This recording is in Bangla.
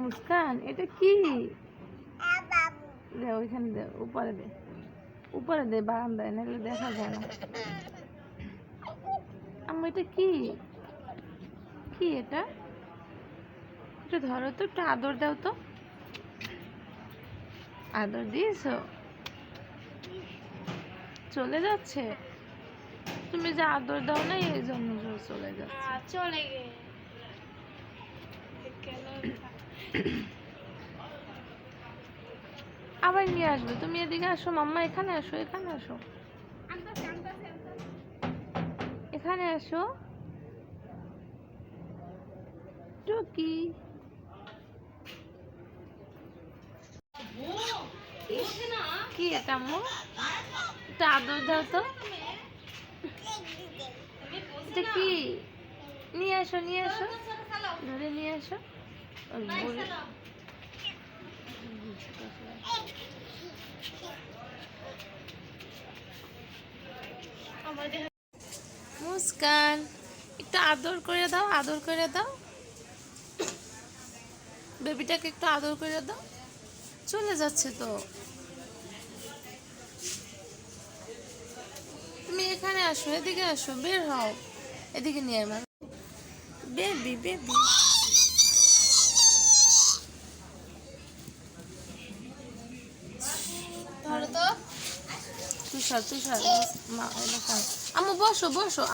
মুস্কান এটা কি? দে ওইখানে দে উপরে দে। উপরে দে বারান্দায় নাহলে দেখা যায় না। আম্মু এটা কি? কি এটা? একটু ধরো তো একটু আদর দাও তো। আদর দিয়েছ? চলে যাচ্ছে? তুমি যে আদর দাও না এই জন্য চলে যাচ্ছে। চলে গে আবার নিয়ে আসবে। তুমি এদিকে আসো, মাম্মা এখানে আসো এখানে আসো। এখানে আসো। টুকি। কি এটা, আম্মু? এটা দাও তো। এটা কি? নিয়ে আসো নিয়ে আসো। ধরে নিয়ে আসো। মুস্কান একটু আদর করে দাও আদর করে দাও। বেবিটাকে একটু আদর করে দাও। চলে যাচ্ছে তো। তুমি এখানে আসো এদিকে আসো বের হও। এদিকে নিয়ে আমার বেবি বেবি। তুষার তুষার আম্মু বসো বসো।